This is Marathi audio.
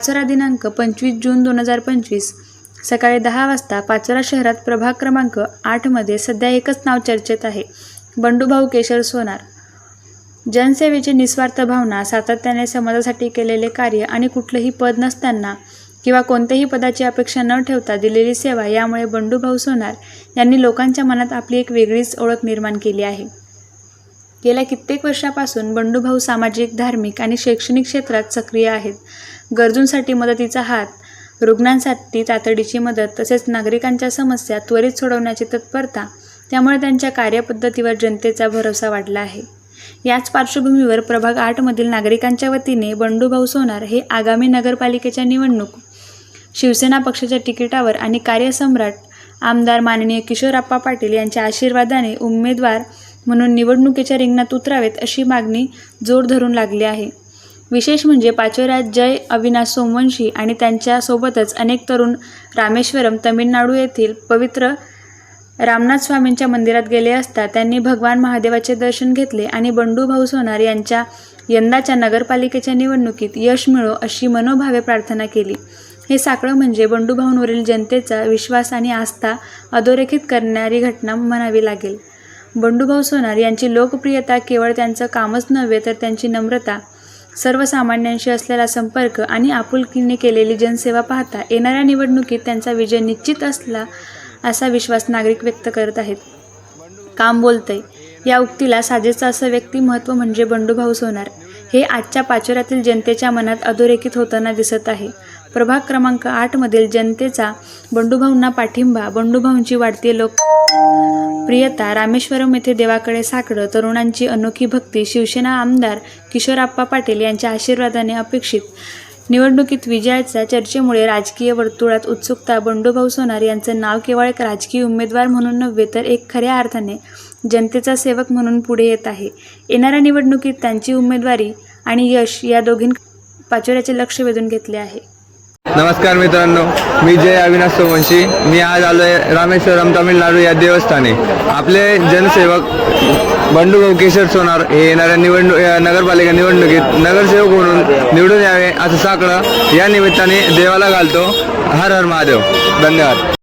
पाचोरा दिनांक पंचवीस जून दोन हजार पंचवीस. सकाळी दहा वाजता पाचोरा शहरात प्रभाग क्रमांक आठमध्ये सध्या एकच नाव चर्चेत आहे. बंडूभाऊ केशर सोनार. जनसेवेची निस्वार्थ भावना सातत्याने समाजासाठी केलेले कार्य आणि कुठलंही पद नसताना किंवा कोणत्याही पदाची अपेक्षा न ठेवता दिलेली सेवा यामुळे बंडूभाऊ सोनार यांनी लोकांच्या मनात आपली एक वेगळीच ओळख निर्माण केली आहे. गेल्या कित्येक वर्षापासून बंडूभाऊ सामाजिक धार्मिक आणि शैक्षणिक क्षेत्रात सक्रिय आहेत. गरजूंसाठी मदतीचा हात रुग्णांसाठी तातडीची मदत तसेच नागरिकांच्या समस्या त्वरित सोडवण्याची तत्परता त्यामुळे त्यांच्या कार्यपद्धतीवर जनतेचा भरोसा वाढला आहे. याच पार्श्वभूमीवर प्रभाग आठमधील नागरिकांच्या वतीने बंडूभाऊ सोनार हे आगामी नगरपालिकेच्या निवडणूक शिवसेना पक्षाच्या तिकिटावर आणि कार्यसम्राट आमदार माननीय किशोरप्पा पाटील यांच्या आशीर्वादाने उमेदवार म्हणून निवडणुकीच्या रिंगणात उतरावेत अशी मागणी जोर धरून लागली आहे. विशेष म्हणजे पाचोऱ्यात जय अविनाश सोमवंशी आणि त्यांच्यासोबतच अनेक तरुण रामेश्वरम तमिळनाडू येथील पवित्र रामनाथ स्वामींच्या मंदिरात गेले असता त्यांनी भगवान महादेवाचे दर्शन घेतले आणि बंडूभाऊ सोनार यांच्या यंदाच्या नगरपालिकेच्या निवडणुकीत यश मिळो अशी मनोभावे प्रार्थना केली. हे साकडं म्हणजे बंडूभाऊंवरील जनतेचा विश्वास आणि आस्था अधोरेखित करणारी घटना म्हणावी लागेल. बंडूभाऊ सोनार यांची लोकप्रियता केवळ त्यांचं कामच नव्हे तर त्यांची नम्रता सर्वसामान्यांशी असलेला संपर्क आणि आपुलकीने केलेली जनसेवा पाहता येणाऱ्या निवडणुकीत त्यांचा विजय निश्चित असला असा विश्वास नागरिक व्यक्त करत आहेत. काम बोलतंय. या उक्तीला साजेचं असं व्यक्तिमत्व म्हणजे बंडूभाऊ सोनार. हे आजच्या पाचोऱ्यातील जनतेच्या मनात अधोरेखित होताना दिसत आहे. प्रभाग क्रमांक आठमधील जनतेचा बंडूभाऊंना पाठिंबा बंडूभाऊंची वाढती लोक प्रियता रामेश्वरम येथे देवाकडे साकडं तरुणांची अनोखी भक्ती शिवसेना आमदार किशोरप्पा पाटील यांच्या आशीर्वादाने अपेक्षित. निवडणुकीत विजयाच्या चर्चेमुळे राजकीय वर्तुळात उत्सुकता बंडूभाऊ सोनार यांचं नाव केवळ एक राजकीय उमेदवार म्हणून नव्हे तर एक खऱ्या अर्थाने जनतेचा सेवक म्हणून पुढे येत आहे. येणाऱ्या निवडणुकीत त्यांची उमेदवारी आणि यश या दोघीं पाचोऱ्याचे लक्ष वेधून घेतले आहे. नमस्कार मित्रांनो मी जय अविनाश सोमवंशी मी आज आलो आहे रामेश्वरम तामिळनाडू या देवस्थानी. आपले जनसेवक बंडू केशर सोनार हे येणाऱ्या निवडणूक नगरपालिका निवडणुकीत नगरसेवक म्हणून निवडून यावे असं साकडं या निमित्ताने देवाला घालतो. हर हर महादेव. धन्यवाद.